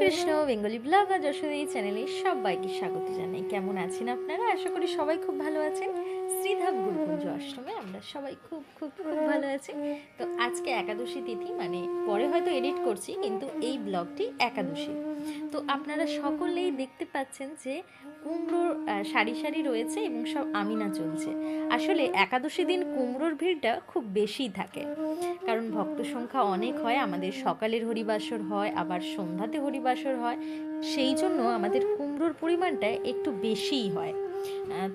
Krishna, Bengali blog আর যশোর এই চ্যানেলে সবাইকে স্বাগত জানাই। কেমন আছেন আপনারা? আশা করি সবাই খুব ভালো আছেন। শ্রীধাম গুরুকুঞ্জ আশ্রমে আমরা সবাই খুব খুব খুব ভালো আছি। তো আজকে একাদশী তিথি মানে পরে হয়তো এডিট করছি, কিন্তু এই ব্লগটি একাদশী। তো আপনারা সকলেই দেখতে পাচ্ছেন যে কুমড়োর সারি সারি রয়েছে এবং সব আমিনা চলছে। আসলে একাদশী দিন কুমড়োর ভিড়টা খুব বেশি থাকে। কারণ ভক্ত সংখ্যা অনেক হয়, আমাদের সকালের হরিবাসর হয়, আবার সন্ধ্যাতে হরিবাসর হয়। সেই জন্য আমাদের কুমড়োর পরিমাণটা একটু বেশিই হয়।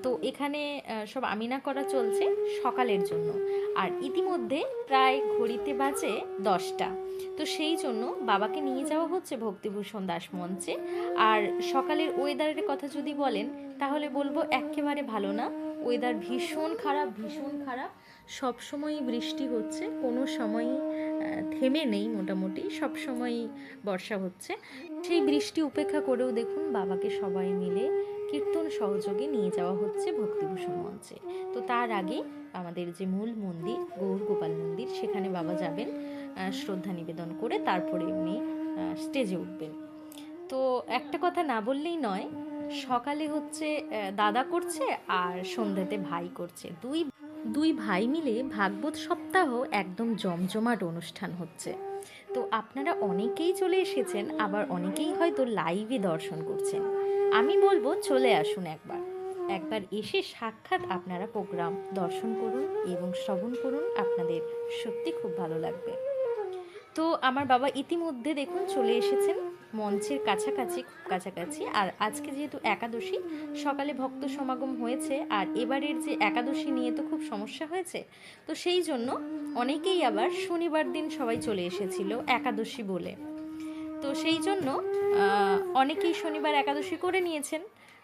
তো এখানে সব আমিনা করা চলছে সকালের জন্য। আর ইতিমধ্যে প্রায় ঘড়িতে বাজে দশটা। তো সেই জন্য বাবাকে নিয়ে যাওয়া হচ্ছে ভক্তিভূষণ দাস মঞ্চে। আর সকালের ওয়েদারের কথা যদি বলেন, তাহলে বলব একেবারে ভালো না। ওয়েদার ভীষণ খারাপ ভীষণ খারাপ। সব সময়ই বৃষ্টি হচ্ছে, কোনো সময়ই থেমে নেই মোটামুটি, সব সময়ই বর্ষা হচ্ছে। সেই বৃষ্টি উপেক্ষা করেও দেখুন বাবাকে সবাই মিলে কীর্তন সহযোগে নিয়ে যাওয়া হচ্ছে ভক্তিভূষণ মঞ্চে। তো তার আগে আমাদের যে মূল মন্দির, গৌর গোপাল মন্দির, সেখানে বাবা যাবেন শ্রদ্ধা নিবেদন করে তারপরে উনি স্টেজে উঠবেন। তো একটা কথা না বললেই নয়, সকালে হচ্ছে দাদা করছে আর সন্ধ্যেতে ভাই করছে। দুই দুই ভাই মিলে ভাগবত সপ্তাহ একদম জমজমাট অনুষ্ঠান হচ্ছে। তো আপনারা অনেকেই চলে এসেছেন, আবার অনেকেই হয়তো লাইভে দর্শন করছেন। আমি বলব, চলে আসুন একবার। একবার এসে সাক্ষাৎ আপনারা প্রোগ্রাম দর্শন করুন এবং শ্রবণ করুন, আপনাদের সত্যি খুব ভালো লাগবে। তো আমার বাবা ইতিমধ্যে দেখুন চলে এসেছেন। মঞ্চের কাছাকাছি, খুব কাছাকাছি। আর আজকে যেহেতু একাদশী, সকালে ভক্ত সমাগম হয়েছে। আর এবারের যে একাদশী নিয়ে তো খুব সমস্যা হয়েছে, তো সেই জন্য অনেকেই আবার শনিবার দিন সবাই চলে এসেছিল একাদশী বলে। তো সেই জন্য অনেকেই শনিবার একাদশী করে নিয়েছেন,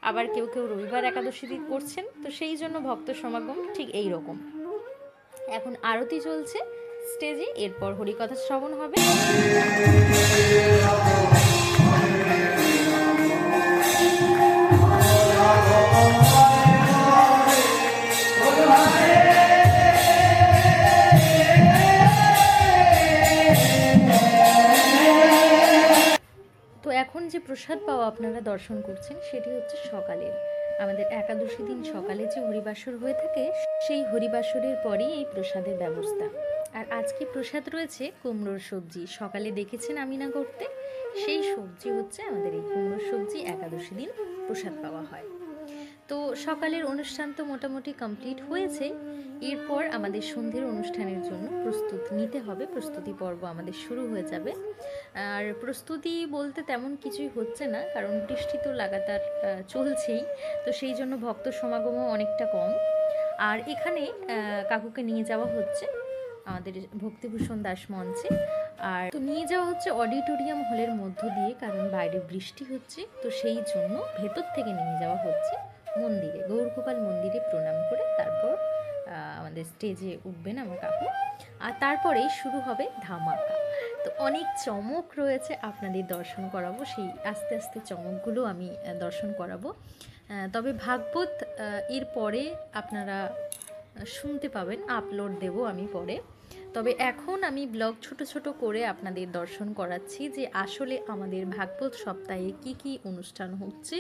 আবার কেউ কেউ রবিবার একাদশী দিন করছেন। তো সেই জন্য ভক্ত সমাগম ঠিক এই রকম। এখন আরতি চলছে স্টেজে, এরপর হরিকথা শ্রবণ হবে। এখন যে প্রসাদ পাওয়া আপনারা দর্শন করছেন, সেটি হচ্ছে সকালের। আমাদের একাদশী দিন সকালে যে হরিবাসর হয়ে থাকে, সেই হরিবাসরের পরেই এই প্রসাদের ব্যবস্থা। আর আজকে প্রসাদ রয়েছে কুমড়োর সবজি। সকালে দেখেছেন আমি না করতে? সেই সবজি হচ্ছে আমাদের এই কুমড়োর সবজি, একাদশী দিন প্রসাদ পাওয়া হয়। তো সকালের অনুষ্ঠান তো মোটামুটি কমপ্লিট হয়েছে। এরপর আমাদের সন্ধ্যের অনুষ্ঠানের জন্য প্রস্তুত নিতে হবে। প্রস্তুতি পর্ব আমাদের শুরু হয়ে যাবে। আর প্রস্তুতি বলতে তেমন কিছুই হচ্ছে না, কারণ বৃষ্টি তো লাগাতার চলছেই। তো সেই জন্য ভক্ত সমাগমও অনেকটা কম। আর এখানে কাকুকে নিয়ে যাওয়া হচ্ছে। আমাদের ভক্তিভূষণ দাস মঞ্চে। আর তো নিয়ে যাওয়া হচ্ছে অডিটোরিয়াম হলের মধ্য দিয়ে, কারণ বাইরে বৃষ্টি হচ্ছে, তো সেই জন্য ভেতর থেকে নিয়ে যাওয়া হচ্ছে মন্দিরে, গৌরগোপাল মন্দিরে প্রণাম করে তারপর আমাদের স্টেজে উঠবেন আমার কাকু। আর তারপরেই শুরু হবে ধামাকা। তো অনেক চমক রয়েছে, আপনাদের দর্শন করাবো, সেই আস্তে আস্তে চমকগুলো আমি দর্শন করাবো। তবে ভাগবত এর পরে আপনারা শুনতে পাবেন আপলোড দেব আমি পরে। তবে এখন আমি ব্লগ ছোট ছোট করে আপনাদের দর্শন করাচ্ছি যে আসলে আমাদের ভাগবত সপ্তাহে কি কি অনুষ্ঠান হচ্ছে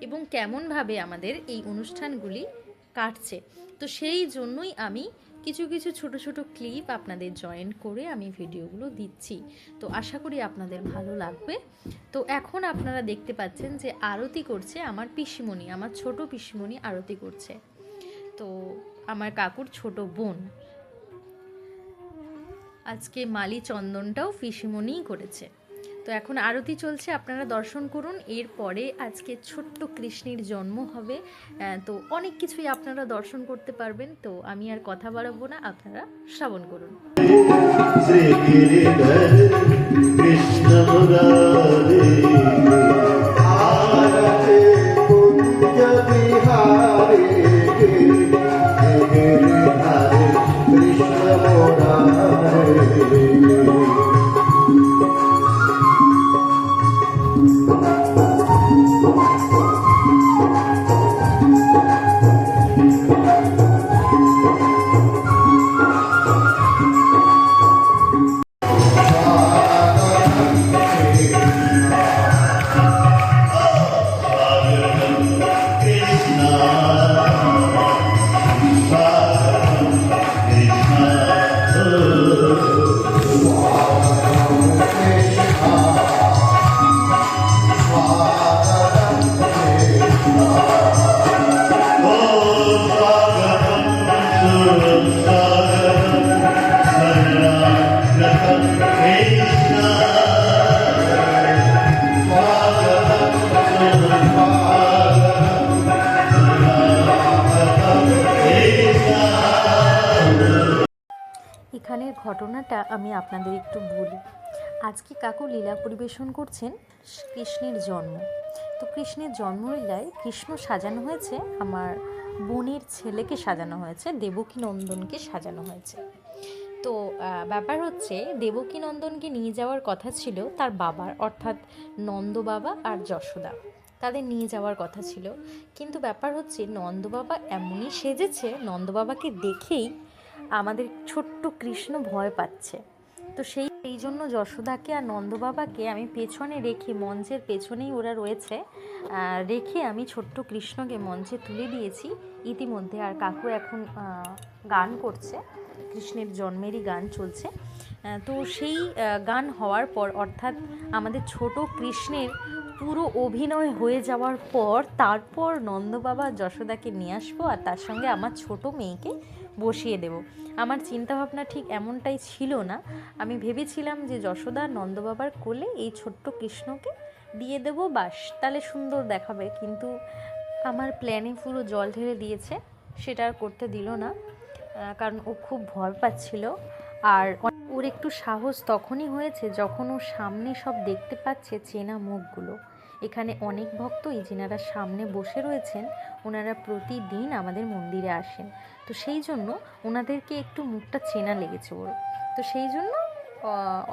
এবং কেমনভাবে আমাদের এই অনুষ্ঠানগুলি কাটছে। তো সেই জন্যই আমি কিছু কিছু ছোট ছোট ক্লিপ আপনাদের জয়েন করে আমি ভিডিওগুলো দিচ্ছি। তো আশা করি আপনাদের ভালো লাগবে। তো এখন আপনারা দেখতে পাচ্ছেন যে আরতি করছে আমার পিসিমণি, আমার ছোট পিসিমণি আরতি করছে। তো আমার কাকুর ছোট বোন। আজকে মালি চন্দনটাও পিসিমণিই করেছে। তো এখন আরতি চলছে, আপনারা দর্শন করুন। এরপরে আজকে ছোট্ট কৃষ্ণের জন্ম হবে। তো অনেক কিছুই আপনারা দর্শন করতে পারবেন। তো আমি আর কথা বাড়াবো না, আপনারা শ্রাবণ করুন। কৃষ্ণ ঘটনাটা আমি আপনাদের একটু বলি। আজকে কাকু লীলা পরিবেশন করছেন কৃষ্ণের জন্ম। তো কৃষ্ণের জন্মলীলায় কৃষ্ণ সাজানো হয়েছে, আমার বোনের ছেলেকে সাজানো হয়েছে দেবকী নন্দনকে সাজানো হয়েছে। তো ব্যাপার হচ্ছে দেবকী নন্দনকে নিয়ে যাওয়ার কথা ছিল তার বাবার, অর্থাৎ নন্দ বাবা আর যশোদা। তাদের নিয়ে যাওয়ার কথা ছিল। কিন্তু ব্যাপার হচ্ছে নন্দ বাবা এমনই সেজেছে নন্দ বাবাকে দেখেই আমাদের ছোট্ট কৃষ্ণ ভয় পাচ্ছে। তো সেই এই জন্য যশোদাকে আর নন্দবাবাকে আমি পেছনে রেখে মঞ্চের পেছনেই ওরা রয়েছে রেখে আমি ছোট্ট কৃষ্ণকে মঞ্চে তুলে দিয়েছি। ইতিমধ্যে আর কাকু এখন গান করছে, কৃষ্ণের জন্মেরই গান চলছে। তো সেই গান হওয়ার পর, অর্থাৎ আমাদের ছোট কৃষ্ণের পুরো অভিনয় হয়ে যাওয়ার পর, তারপর নন্দবাবা যশোদাকে নিয়ে আসব আর তার সঙ্গে আমার ছোট মেয়েকে বসিয়ে দেব। আমার চিন্তাভাবনা ঠিক এমনটাই ছিল না। আমি ভেবেছিলাম যে যশোদা নন্দবাবার কোলে এই ছোট্ট কৃষ্ণকে দিয়ে দেব বাস। তাহলে সুন্দর দেখাবে। কিন্তু আমার প্ল্যানে পুরো জল ঢেলে দিয়েছে। সেটা আর করতে দিল না। কারণ ও খুব ভয় পাচ্ছিল। আর ওর একটু সাহস তখনই হয়েছে যখন ও সামনে সব দেখতে পাচ্ছে চেনা মুখগুলো। এখানে অনেক ভক্তই যেনারা সামনে বসে রয়েছেন, ওনারা প্রতিদিন আমাদের মন্দিরে আসেন। তো সেই জন্য ওনাদেরকে একটু মুখটা চেনা লেগেছে ওর। তো সেই জন্য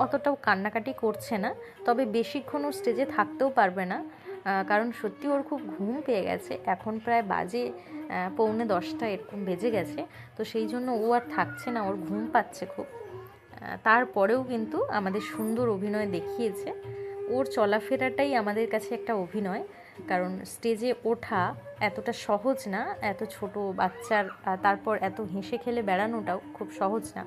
অতটাও কান্নাকাটি করছে না, তবে বেশিক্ষণ ও স্টেজে থাকতেও পারবে না কারণ সত্যি ওর খুব ঘুম পেয়ে গেছে। এখন প্রায় বাজে পৌনে দশটা এরকম বেজে গেছে। তো সেই জন্য ও আর থাকছে না, ওর ঘুম পাচ্ছে খুব। তারপরেও কিন্তু আমাদের সুন্দর অভিনয় দেখিয়েছে। ওর চলাফেরাটাই আমাদের কাছে একটা অভিনয়। কারণ স্টেজে ওঠা এতটা সহজ না এত ছোট বাচ্চার তারপর এত হেসে খেলে বেড়ানোটাও খুব সহজ না।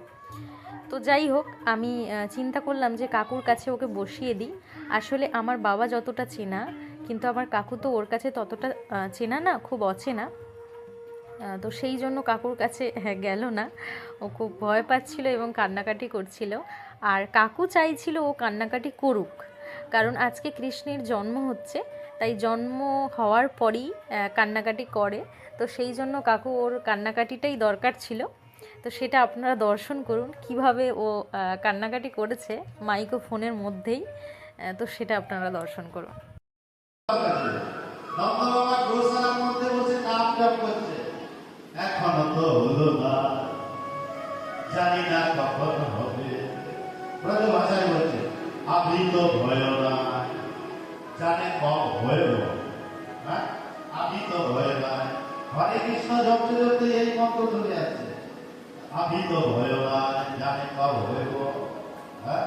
তো যাই হোক আমি চিন্তা করলাম যে কাকুর কাছে ওকে বসিয়ে দিই। আসলে আমার বাবা যতটা চেনা কিন্তু আমার কাকু তো ওর কাছে ততটা চেনা না খুব অচেনা। তো সেই জন্য কাকুর কাছে হ্যাঁ, গেল না। ও খুব ভয় পাচ্ছিল এবং কান্নাকাটি করছিল। আর কাকু চাইছিল ও কান্নাকাটি করুক। কারণ আজকে কৃষ্ণের জন্ম হচ্ছে তাই জন্ম হওয়ার পরই কান্নাকাটি করে তো সেই জন্য কাকু ওর কান্নাকাটিটাই দরকার ছিল তো সেটা আপনারা দর্শন করুন কীভাবে ও কান্নাকাটি করেছে মাইক্রো ফোনের মধ্যেই তো সেটা আপনারা দর্শন করুন জানি না কখন হবে বলছে আপনি তো ভয় না জানে কম হয়েও হ্যাঁ? আপনি তো ভয় না হরে কৃষ্ণ জপতে এই মন্ত্র চলে আসছে আপনি তো ভয় না জানে কম হয়েও হ্যাঁ?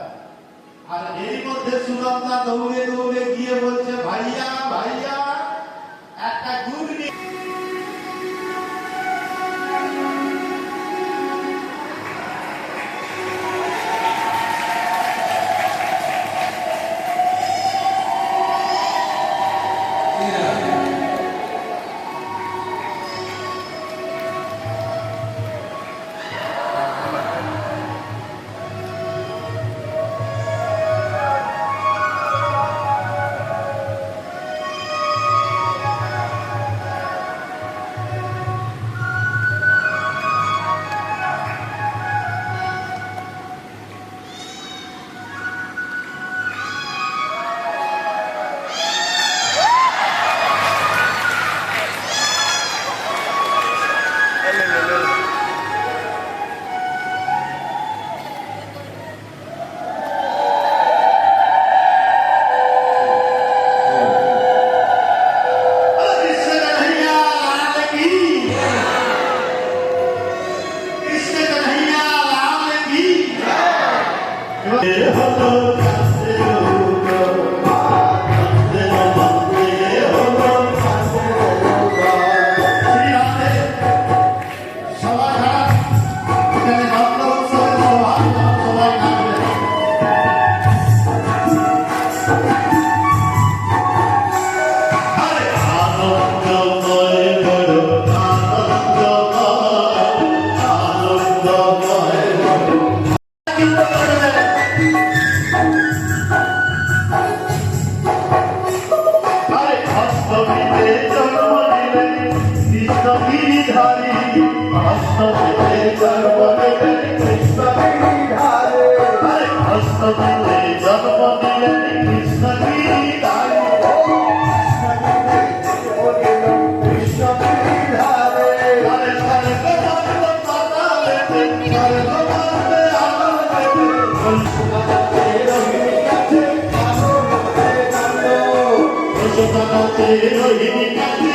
আর এর মধ্যে সুনন্দা দৌড়ে দৌড়ে গিয়ে বলছে, ভাইয়া ভাইয়া, একটা গুড় নিয়ে আরে Obrigado.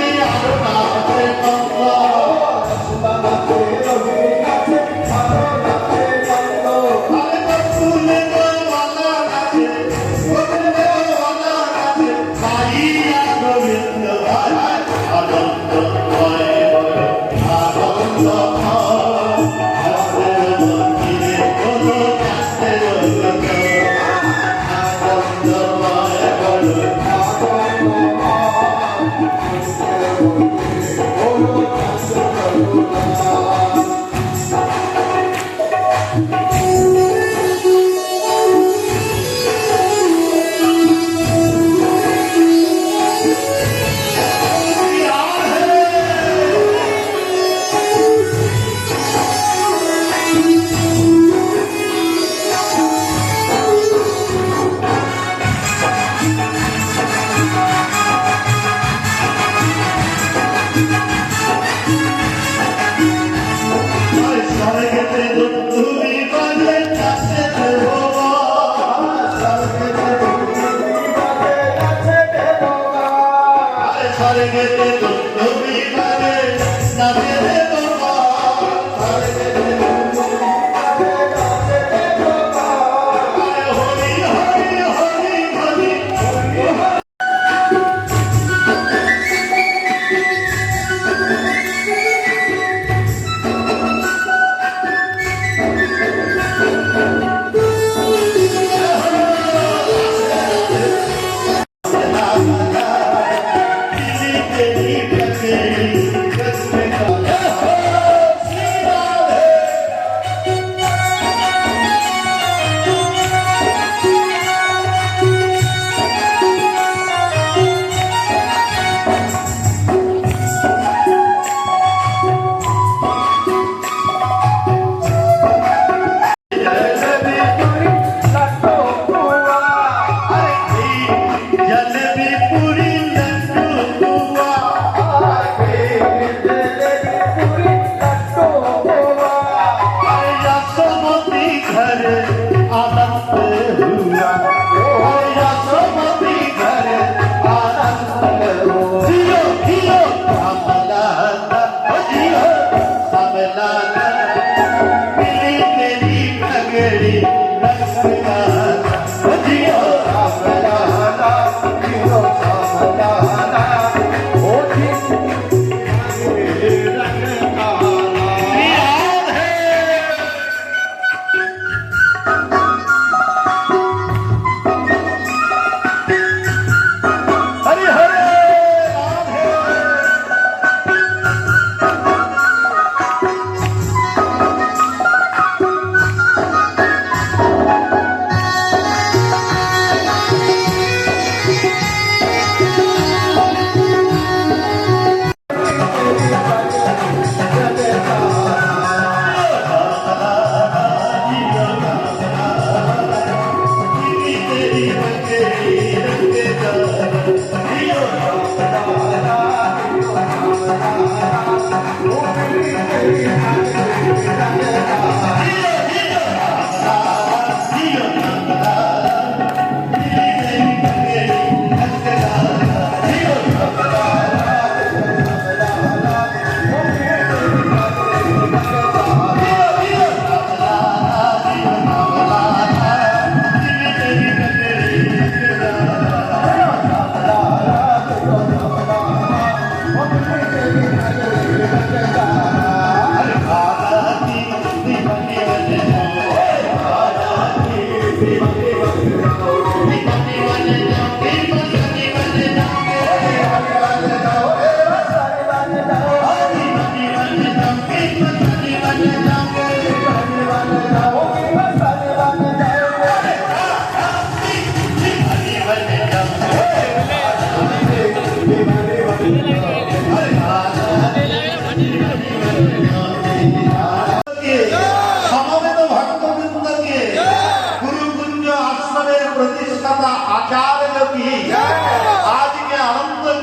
Let's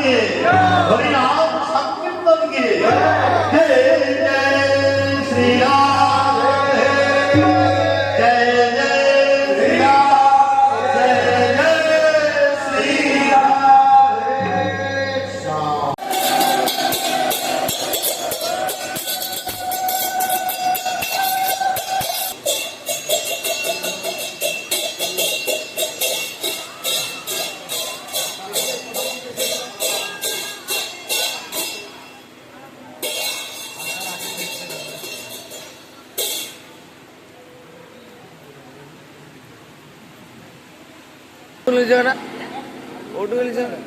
삼분기 머리 아홉 삼분 넘기 കളിച്ചാണ് vote കളിച്ചാണ്